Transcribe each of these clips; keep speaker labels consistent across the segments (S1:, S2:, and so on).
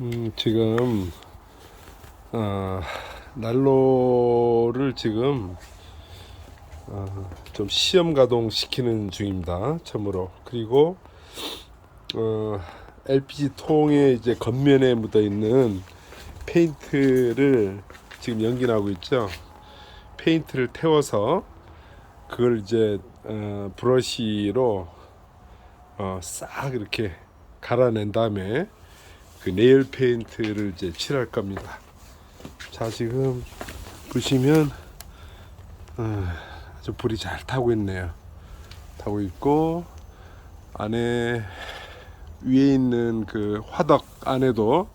S1: 음, 지금 어, 난로를 지금 어, 좀 시험 가동 시키는 중입니다. 처음으로 그리고 어, LPG 통에 이제 겉면에 묻어 있는 페인트를 지금 연기나고 있죠. 페인트를 태워서 그걸 이제 어, 브러쉬로 어, 싹 이렇게 갈아낸 다음에 그 네일 페인트를 이제 칠할 겁니다. 자 지금 보시면 어, 아주 불이 잘 타고 있네요. 타고 있고 안에 위에 있는 그 화덕 안에도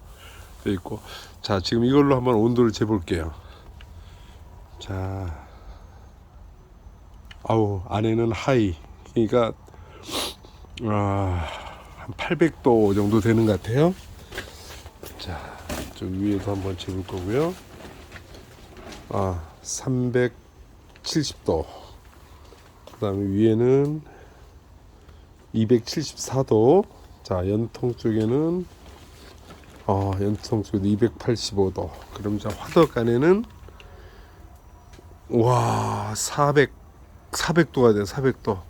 S1: 돼 있고 자 지금 이걸로 한번 온도를 재볼게요. 자 아우 안에는 하이 그러니까 아, 한 800도 정도 되는 것 같아요. 자, 저 위에도 한번 재볼 거고요. 아, 370도. 그 다음에 위에는 274도. 자, 연통 쪽에는 어, 연통 쪽에도 285도. 그럼 자, 화덕 안에는 와, 400 400도가 돼요. 400도.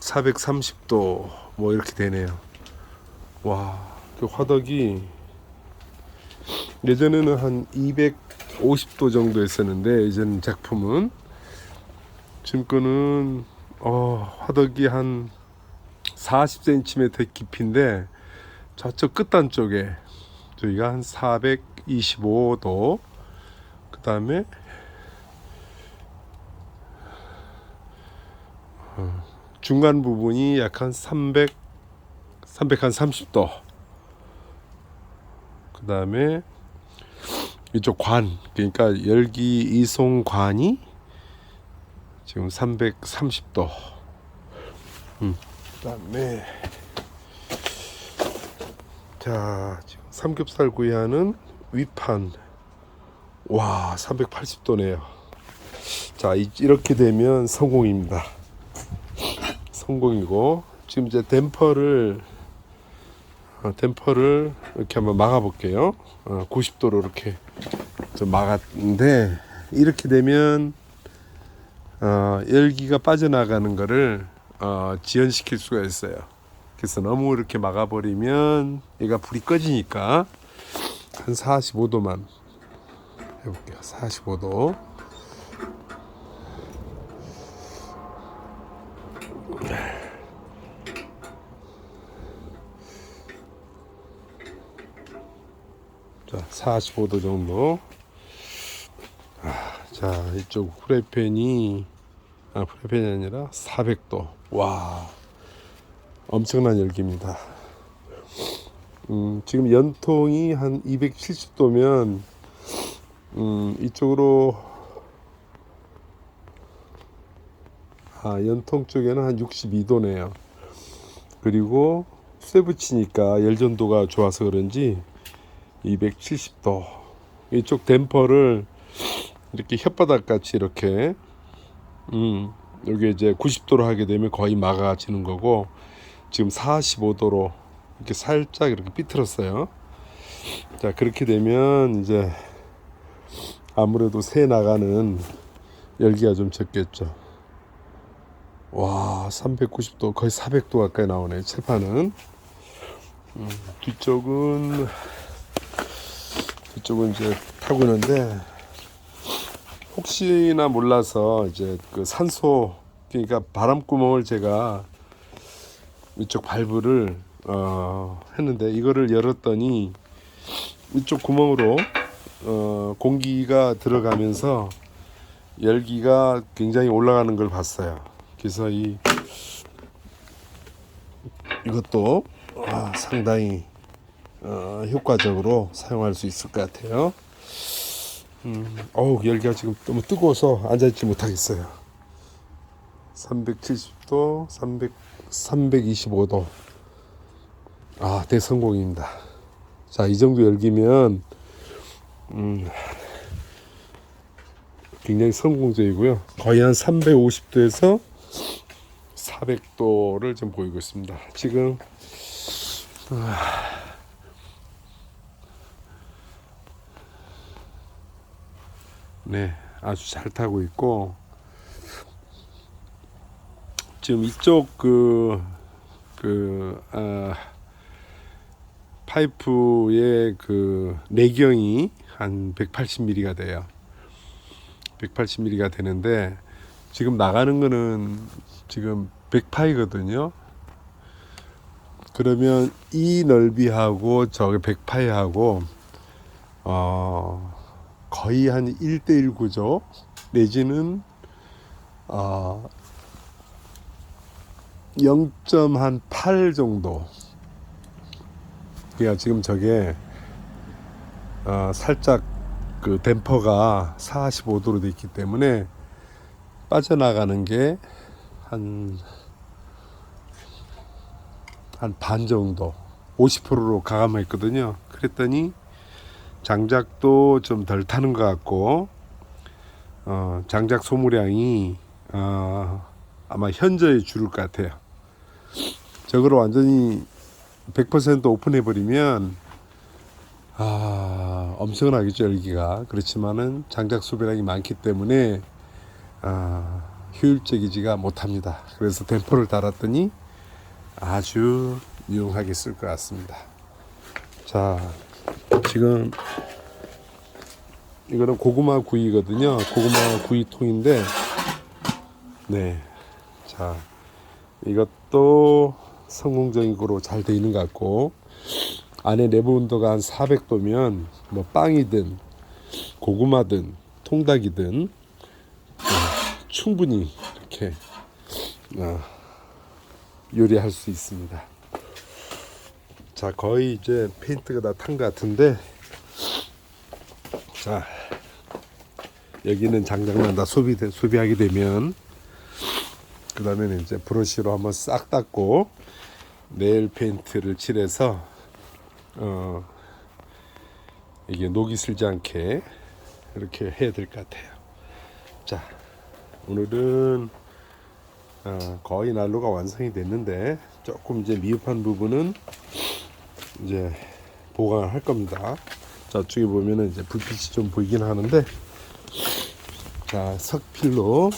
S1: 430도 뭐 이렇게 되네요. 와, 그 화덕이 예전에는 한 250도 정도 했었는데 이제는 작품은 지금 거는 어, 화덕이 한 40cm 깊이인데 저쪽 끝단 쪽에 저희가 한 425도 그 다음에 중간 부분이 약 한 300, 300한 30도. 그 다음에 이쪽 관, 그러니까 열기 이송 관이 지금 330도. 음. 그 다음에 자 지금 삼겹살 구이하는 위판 와 380도네요. 자 이- 이렇게 되면 성공입니다. 성공이고 지금 이제 댐퍼를 어, 댐퍼를 이렇게 한번 막아 볼게요. 어, 90도로 이렇게 좀 막았는데 이렇게 되면 어, 열기가 빠져나가는 거를 어, 지연시킬 수가 있어요. 그래서 너무 이렇게 막아버리면 얘가 불이 꺼지니까 한 45도만 해볼게요. 45도. 자, 45도 정도. 아, 자, 이쪽 프라이팬이 아, 프라이팬이 아니라 400도. 와. 엄청난 열기입니다. 음, 지금 연통이 한 270도면 음, 이쪽으로 아, 연통 쪽에는 한 62도네요. 그리고 쇠 붙이니까 열전도가 좋아서 그런지 270도. 이쪽 댐퍼를 이렇게 혓바닥 같이 이렇게 음, 여기 이제 90도로 하게 되면 거의 막아지는 거고 지금 45도로 이렇게 살짝 이렇게 삐뚤었어요. 자, 그렇게 되면 이제 아무래도 새 나가는 열기가 좀 적겠죠. 와, 390도 거의 400도 가까이 나오네. 칠판은. 음, 뒤쪽은 뒤쪽은 이제 타고 있는데 혹시나 몰라서 이제 그 산소 그러니까 바람 구멍을 제가 이쪽 발브를 어, 했는데 이거를 열었더니 이쪽 구멍으로 어, 공기가 들어가면서 열기가 굉장히 올라가는 걸 봤어요. 그래서 이 이것도 아, 상당히 어, 효과적으로 사용할 수 있을 것 같아요. 음, 어우 열기가 지금 너무 뜨거워서 앉아있지 못하겠어요. 370도, 300, 325도. 아, 대성공입니다. 자, 이 정도 열기면 음, 굉장히 성공적이고요. 거의 한 350도에서 400도를 좀 보이고 있습니다. 지금 아, 네, 아주 잘 타고 있고 지금 이쪽 그, 그, 아, 파이프의 그 내경이 한 180mm가 돼요. 180mm가 되는데 지금 나가는 거는 지금 100파이거든요. 그러면 이 넓이하고 저기 100파이하고 어 거의 한 1대1 구조 내지는 어 0.8 정도. 그러니까 지금 저게 어 살짝 그 댐퍼가 45도로 돼 있기 때문에 빠져나가는 게 한 한 반 정도 50%로 가감했거든요. 그랬더니 장작도 좀 덜 타는 것 같고 어, 장작 소모량이 어, 아마 현저히 줄을 것 같아요. 저거를 완전히 100% 오픈해 버리면 아 엄청나겠죠 열기가 그렇지만은 장작 소비량이 많기 때문에 아, 효율적이지가 못합니다. 그래서 댐퍼를 달았더니 아주 유용하게 쓸 것 같습니다. 자, 지금 이거는 고구마 구이거든요. 고구마 구이통인데, 네, 자, 이것도 성공적으로 잘돼 있는 것 같고 안에 내부 온도가 한 400도면 뭐 빵이든 고구마든 통닭이든 어, 충분히 이렇게 어, 요리할 수 있습니다. 자 거의 이제 페인트가 다 탄 것 같은데 자 여기는 장작만 다 소비 소비하게 되면 그 다음에는 이제 브러쉬로 한번 싹 닦고 네일 페인트를 칠해서 어 이게 녹이 슬지 않게 이렇게 해야 될 것 같아요. 자 오늘은 어, 거의 난로가 완성이 됐는데 조금 이제 미흡한 부분은 이제 보강을 할 겁니다. 저쪽에 보면은 이제 불빛이 좀 보이긴 하는데 자 석필로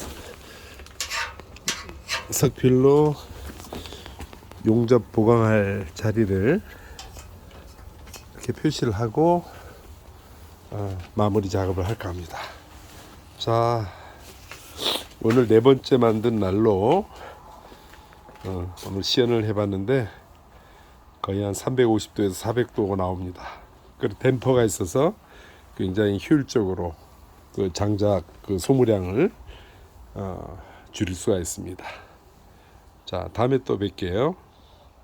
S1: 석필로 용접 보강할 자리를 이렇게 표시를 하고 어, 마무리 작업을 할까 합니다. 자 오늘 네 번째 만든 날로 어, 오늘 시연을 해봤는데 거의 한 350도에서 400도가 나옵니다. 그리고 댐퍼가 있어서 굉장히 효율적으로 그 장작 그 소모량을 어, 줄일 수가 있습니다. 자 다음에 또 뵐게요.